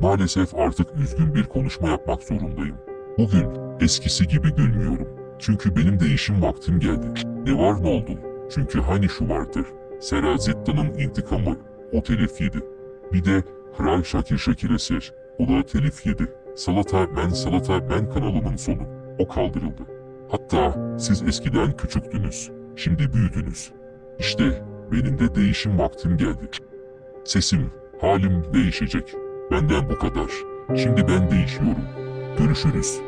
Maalesef artık üzgün bir konuşma yapmak zorundayım. Bugün eskisi gibi gülmüyorum. Çünkü benim değişim vaktim geldi. Ne var ne oldu? Çünkü hani şu vardır. Serazetta'nın intikamı. O telif yedi. Bir de Kral Şakir Şakir Eser. O da telif yedi. Salata Ben Salata Ben kanalının sonu. O kaldırıldı. Hatta siz eskiden küçüktünüz. Şimdi büyüdünüz. İşte benim de değişim vaktim geldi. Sesim, halim değişecek. Benden bu kadar. Şimdi ben değişiyorum. Görüşürüz.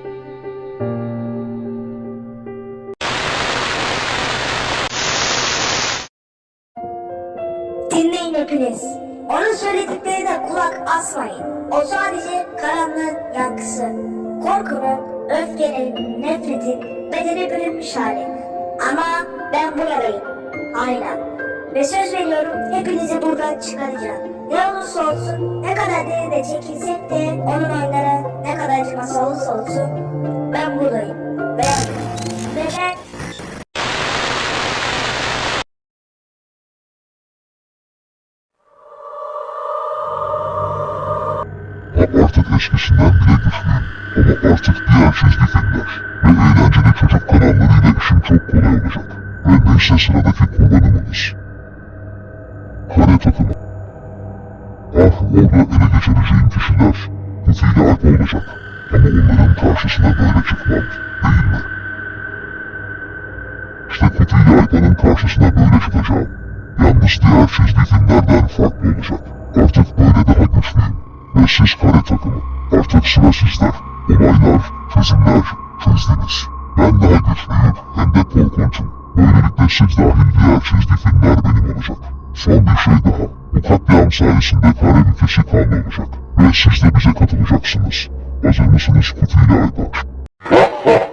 Dinleyin hepiniz. Onun söylediklerine kulak asmayın. O sadece karanlığın yankısı. Korkunun, öfkenin, nefretin bedene bürünmüş hali. Ama ben buradayım. Hala. Ve söz veriyorum hepinizi buradan çıkaracağım. Ne olursa olsun, ne kadar derine çekilsek de onun oyunları ne kadar acıması olursa olsun ben buradayım. Ve, ve ben Artık eskisinden bile güçlüyüm. Ama artık diğer çizgi filmler ve eğlenceli çocuk kanallarıyla işim çok kolay olacak. Ve neyse sıradaki kullanımınız. Kare takımı. Orada ele geçireceğim kişiler kutuyla alp olacak. Ama onların karşısına böyle çıkmam değil mi? İşte kutuyla alpanın karşısına böyle çıkacağım. Yalnız diğer çizgi filmlerden farklı olacak. Artık böyle daha güçlüyüm. Ve siz kare takımı. Artık sıra sizler. Olaylar, çözümler, çözdünüz. Ben daha güçlüyüm hem de korkunçum. Böylelikle siz dahil diğer çizgi filmler benim olacak. Son bir şey daha. Bu katliam sayesinde kare ülkesi kanlı olacak. Ve siz de bize katılacaksınız. Hazır mısınız kutuyla ayda?